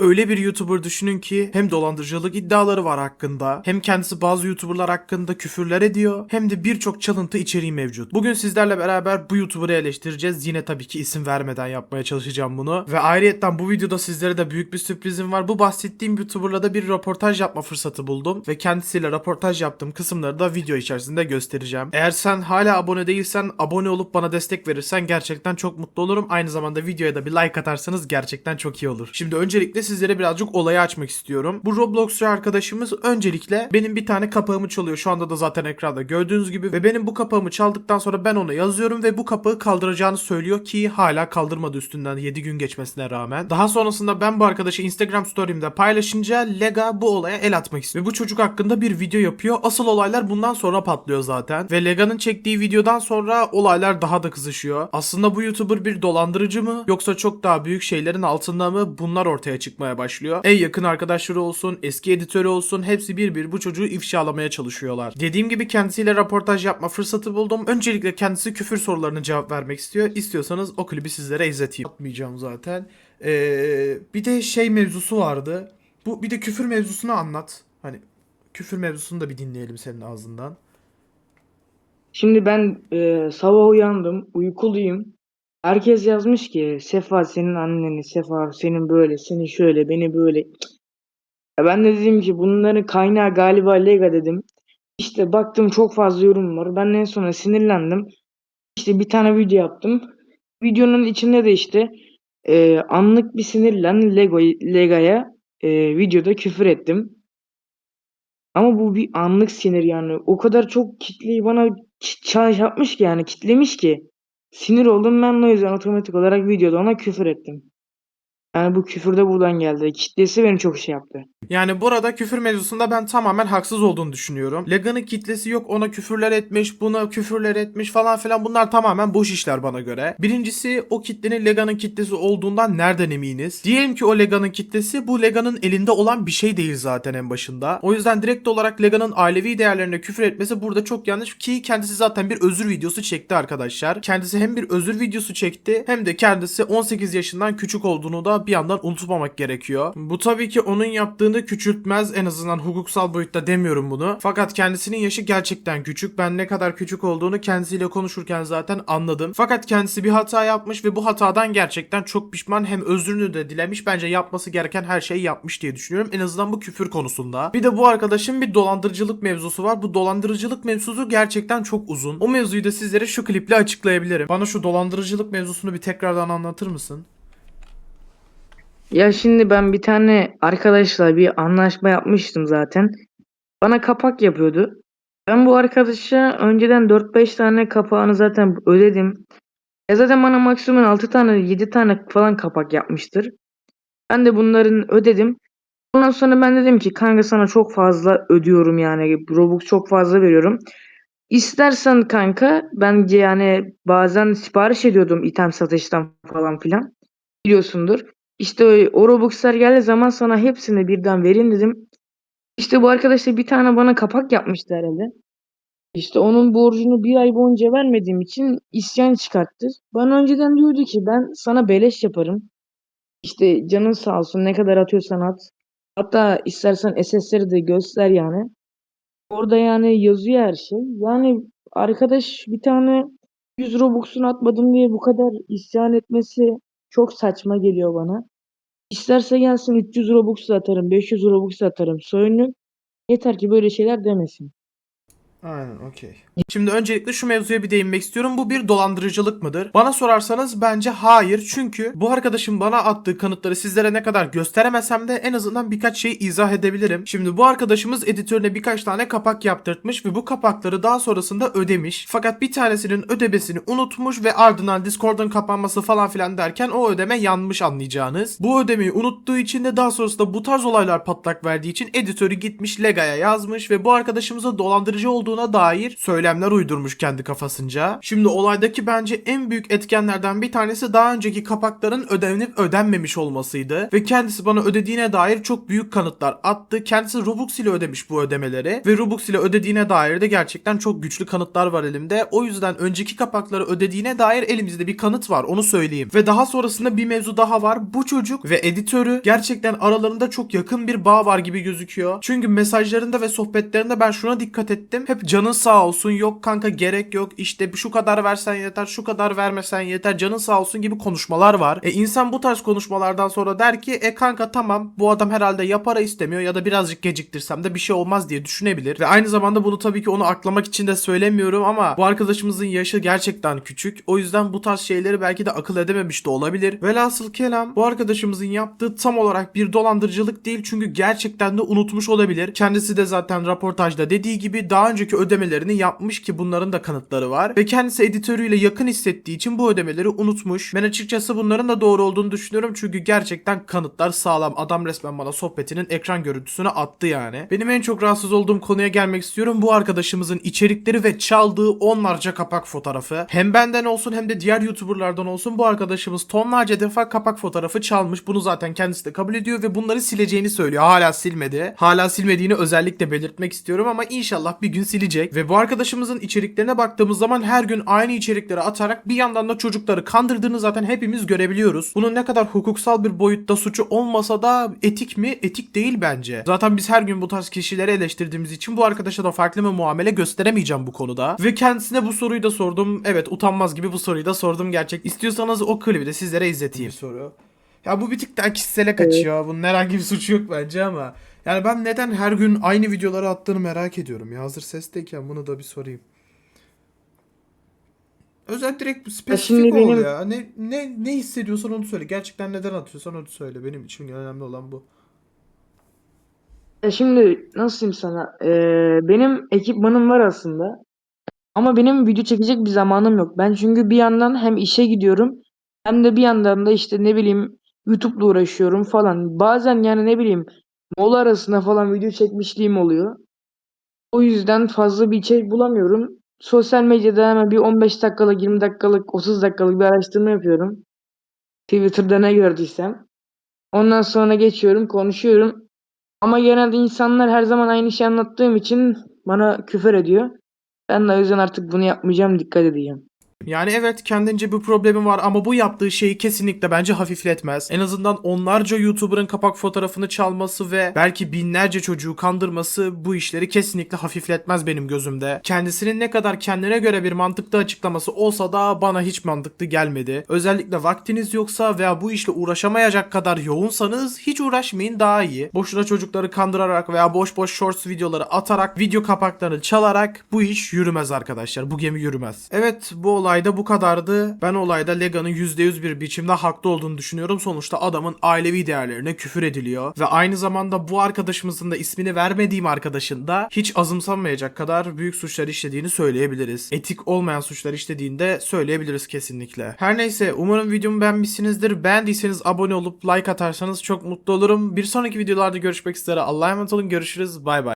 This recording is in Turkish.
Öyle bir YouTuber düşünün ki hem dolandırıcılık iddiaları var hakkında, hem kendisi bazı YouTuber'lar hakkında küfürler ediyor, hem de birçok çalıntı içeriği mevcut. Bugün sizlerle beraber bu YouTuber'ı eleştireceğiz. Yine tabii ki isim vermeden yapmaya çalışacağım bunu. Ve ayrıyetten bu videoda sizlere de büyük bir sürprizim var. Bu bahsettiğim YouTuber'la da bir röportaj yapma fırsatı buldum ve kendisiyle röportaj yaptığım kısımları da video içerisinde göstereceğim. Eğer sen hala abone değilsen abone olup bana destek verirsen gerçekten çok mutlu olurum. Aynı zamanda videoya da bir like atarsanız gerçekten çok iyi olur. Şimdi öncelikle sizlere birazcık olayı açmak istiyorum. Bu Roblox'cu arkadaşımız öncelikle benim bir tane kapağımı çalıyor. Şu anda da zaten ekranda gördüğünüz gibi ve benim bu kapağımı çaldıktan sonra ben ona yazıyorum ve bu kapağı kaldıracağını söylüyor ki hala kaldırmadı üstünden 7 gün geçmesine rağmen. Daha sonrasında ben bu arkadaşı Instagram story'imde paylaşınca Lega bu olaya el atmak istiyor. Ve bu çocuk hakkında bir video yapıyor. Asıl olaylar bundan sonra patlıyor zaten. Ve Lega'nın çektiği videodan sonra olaylar daha da kızışıyor. Aslında bu YouTuber bir dolandırıcı mı yoksa çok daha büyük şeylerin altında mı bunlar ortaya çıkmaya başlıyor. En yakın arkadaşları olsun, eski editörü olsun hepsi bir bir bu çocuğu ifşalamaya çalışıyorlar. Dediğim gibi kendisiyle röportaj yapma fırsatı buldum. Öncelikle kendisi küfür sorularına cevap vermek istiyor. İstiyorsanız o klibi sizlere izleteyim. Atmayacağım zaten. Ee, bir de şey mevzusu vardı. Bu bir de küfür mevzusunu anlat. Hani küfür mevzusunu da bir dinleyelim senin ağzından. Şimdi ben e, sabah uyandım, uykuluyum. Herkes yazmış ki Sefa senin anneni, Sefa senin böyle, senin şöyle, beni böyle. Ya ben de dedim ki bunların kaynağı galiba Lega dedim. İşte baktım çok fazla yorum var. Ben en sona sinirlendim. İşte bir tane video yaptım. Videonun içinde de işte e, anlık bir sinirlen Lego Lega'ya e, videoda küfür ettim. Ama bu bir anlık sinir yani. O kadar çok kitleyi bana ç- yapmış ki yani kitlemiş ki. Sinir oldum ben de o yüzden otomatik olarak videoda ona küfür ettim. Yani bu küfür de buradan geldi. Kitlesi beni çok şey yaptı. Yani burada küfür mevzusunda ben tamamen haksız olduğunu düşünüyorum. Lega'nın kitlesi yok ona küfürler etmiş, buna küfürler etmiş falan filan bunlar tamamen boş işler bana göre. Birincisi o kitlenin Lega'nın kitlesi olduğundan nereden eminiz? Diyelim ki o Lega'nın kitlesi bu Lega'nın elinde olan bir şey değil zaten en başında. O yüzden direkt olarak Lega'nın ailevi değerlerine küfür etmesi burada çok yanlış ki kendisi zaten bir özür videosu çekti arkadaşlar. Kendisi hem bir özür videosu çekti hem de kendisi 18 yaşından küçük olduğunu da bir yandan unutmamak gerekiyor. Bu tabii ki onun yaptığını küçültmez en azından hukuksal boyutta demiyorum bunu. Fakat kendisinin yaşı gerçekten küçük. Ben ne kadar küçük olduğunu kendisiyle konuşurken zaten anladım. Fakat kendisi bir hata yapmış ve bu hatadan gerçekten çok pişman hem özrünü de dilemiş. Bence yapması gereken her şeyi yapmış diye düşünüyorum. En azından bu küfür konusunda. Bir de bu arkadaşın bir dolandırıcılık mevzusu var. Bu dolandırıcılık mevzusu gerçekten çok uzun. O mevzuyu da sizlere şu kliple açıklayabilirim. Bana şu dolandırıcılık mevzusunu bir tekrardan anlatır mısın? Ya şimdi ben bir tane arkadaşla bir anlaşma yapmıştım zaten. Bana kapak yapıyordu. Ben bu arkadaşa önceden 4-5 tane kapağını zaten ödedim. E zaten bana maksimum 6 tane 7 tane falan kapak yapmıştır. Ben de bunların ödedim. Ondan sonra ben dedim ki kanka sana çok fazla ödüyorum yani Robux çok fazla veriyorum. İstersen kanka ben yani bazen sipariş ediyordum item satıştan falan filan. Biliyorsundur. İşte o Robux'lar geldiği zaman sana hepsini birden vereyim dedim. İşte bu arkadaş da bir tane bana kapak yapmıştı herhalde. İşte onun borcunu bir ay boyunca vermediğim için isyan çıkarttı. Bana önceden diyordu ki ben sana beleş yaparım. İşte canın sağ olsun ne kadar atıyorsan at. Hatta istersen SS'leri de göster yani. Orada yani yazıyor her şey. Yani arkadaş bir tane 100 Robux'unu atmadım diye bu kadar isyan etmesi çok saçma geliyor bana. İsterse gelsin 300 Robux atarım, 500 Robux atarım. Soyunu yeter ki böyle şeyler demesin. Aynen okey. Şimdi öncelikle şu mevzuya bir değinmek istiyorum. Bu bir dolandırıcılık mıdır? Bana sorarsanız bence hayır. Çünkü bu arkadaşın bana attığı kanıtları sizlere ne kadar gösteremesem de en azından birkaç şey izah edebilirim. Şimdi bu arkadaşımız editörüne birkaç tane kapak yaptırtmış ve bu kapakları daha sonrasında ödemiş. Fakat bir tanesinin ödemesini unutmuş ve ardından Discord'un kapanması falan filan derken o ödeme yanmış anlayacağınız. Bu ödemeyi unuttuğu için de daha sonrasında bu tarz olaylar patlak verdiği için editörü gitmiş Lega'ya yazmış ve bu arkadaşımıza dolandırıcı olduğunu olduğuna dair söylemler uydurmuş kendi kafasınca. Şimdi olaydaki bence en büyük etkenlerden bir tanesi daha önceki kapakların ödenip ödenmemiş olmasıydı ve kendisi bana ödediğine dair çok büyük kanıtlar attı. Kendisi Robux ile ödemiş bu ödemeleri ve Robux ile ödediğine dair de gerçekten çok güçlü kanıtlar var elimde. O yüzden önceki kapakları ödediğine dair elimizde bir kanıt var onu söyleyeyim. Ve daha sonrasında bir mevzu daha var. Bu çocuk ve editörü gerçekten aralarında çok yakın bir bağ var gibi gözüküyor. Çünkü mesajlarında ve sohbetlerinde ben şuna dikkat ettim. Hep canın sağ olsun yok kanka gerek yok işte şu kadar versen yeter şu kadar vermesen yeter canın sağ olsun gibi konuşmalar var. E insan bu tarz konuşmalardan sonra der ki e kanka tamam bu adam herhalde ya para istemiyor ya da birazcık geciktirsem de bir şey olmaz diye düşünebilir. Ve aynı zamanda bunu tabii ki onu aklamak için de söylemiyorum ama bu arkadaşımızın yaşı gerçekten küçük. O yüzden bu tarz şeyleri belki de akıl edememiş de olabilir. Velhasıl kelam bu arkadaşımızın yaptığı tam olarak bir dolandırıcılık değil çünkü gerçekten de unutmuş olabilir. Kendisi de zaten raportajda dediği gibi daha önceki ödemelerini yapmış ki bunların da kanıtları var. Ve kendisi editörüyle yakın hissettiği için bu ödemeleri unutmuş. Ben açıkçası bunların da doğru olduğunu düşünüyorum çünkü gerçekten kanıtlar sağlam. Adam resmen bana sohbetinin ekran görüntüsünü attı yani. Benim en çok rahatsız olduğum konuya gelmek istiyorum. Bu arkadaşımızın içerikleri ve çaldığı onlarca kapak fotoğrafı. Hem benden olsun hem de diğer YouTuber'lardan olsun bu arkadaşımız tonlarca defa kapak fotoğrafı çalmış. Bunu zaten kendisi de kabul ediyor ve bunları sileceğini söylüyor. Hala silmedi. Hala silmediğini özellikle belirtmek istiyorum ama inşallah bir gün silecek. Ve bu arkadaşımızın içeriklerine baktığımız zaman her gün aynı içerikleri atarak bir yandan da çocukları kandırdığını zaten hepimiz görebiliyoruz. Bunun ne kadar hukuksal bir boyutta suçu olmasa da etik mi? Etik değil bence. Zaten biz her gün bu tarz kişileri eleştirdiğimiz için bu arkadaşa da farklı bir muamele gösteremeyeceğim bu konuda. Ve kendisine bu soruyu da sordum. Evet utanmaz gibi bu soruyu da sordum gerçek. İstiyorsanız o klibi de sizlere izleteyim. soru. Ya bu bir tık daha kişisele kaçıyor. Bunun herhangi bir suçu yok bence ama. Yani ben neden her gün aynı videoları attığını merak ediyorum ya. Hazır sesteyken bunu da bir sorayım. Özel direkt spesifik ol benim- ya. Ne, ne, ne hissediyorsan onu söyle. Gerçekten neden atıyorsan onu söyle. Benim için önemli olan bu. Ya şimdi nasıl diyeyim sana? Ee, benim ekipmanım var aslında. Ama benim video çekecek bir zamanım yok. Ben çünkü bir yandan hem işe gidiyorum hem de bir yandan da işte ne bileyim YouTube'la uğraşıyorum falan. Bazen yani ne bileyim mola arasında falan video çekmişliğim oluyor. O yüzden fazla bir içerik bulamıyorum. Sosyal medyada hemen bir 15 dakikalık, 20 dakikalık, 30 dakikalık bir araştırma yapıyorum. Twitter'da ne gördüysem. Ondan sonra geçiyorum, konuşuyorum. Ama genelde insanlar her zaman aynı şeyi anlattığım için bana küfür ediyor. Ben de o yüzden artık bunu yapmayacağım, dikkat edeceğim. Yani evet kendince bir problemi var ama bu yaptığı şeyi kesinlikle bence hafifletmez. En azından onlarca YouTuber'ın kapak fotoğrafını çalması ve belki binlerce çocuğu kandırması bu işleri kesinlikle hafifletmez benim gözümde. Kendisinin ne kadar kendine göre bir mantıklı açıklaması olsa da bana hiç mantıklı gelmedi. Özellikle vaktiniz yoksa veya bu işle uğraşamayacak kadar yoğunsanız hiç uğraşmayın daha iyi. Boşuna çocukları kandırarak veya boş boş shorts videoları atarak video kapaklarını çalarak bu iş yürümez arkadaşlar. Bu gemi yürümez. Evet bu olayda bu kadardı. Ben olayda Lega'nın %100 bir biçimde haklı olduğunu düşünüyorum. Sonuçta adamın ailevi değerlerine küfür ediliyor. Ve aynı zamanda bu arkadaşımızın da ismini vermediğim arkadaşın da hiç azımsanmayacak kadar büyük suçlar işlediğini söyleyebiliriz. Etik olmayan suçlar işlediğini de söyleyebiliriz kesinlikle. Her neyse umarım videomu beğenmişsinizdir. Beğendiyseniz abone olup like atarsanız çok mutlu olurum. Bir sonraki videolarda görüşmek üzere. Allah'a emanet olun. Görüşürüz. Bay bay.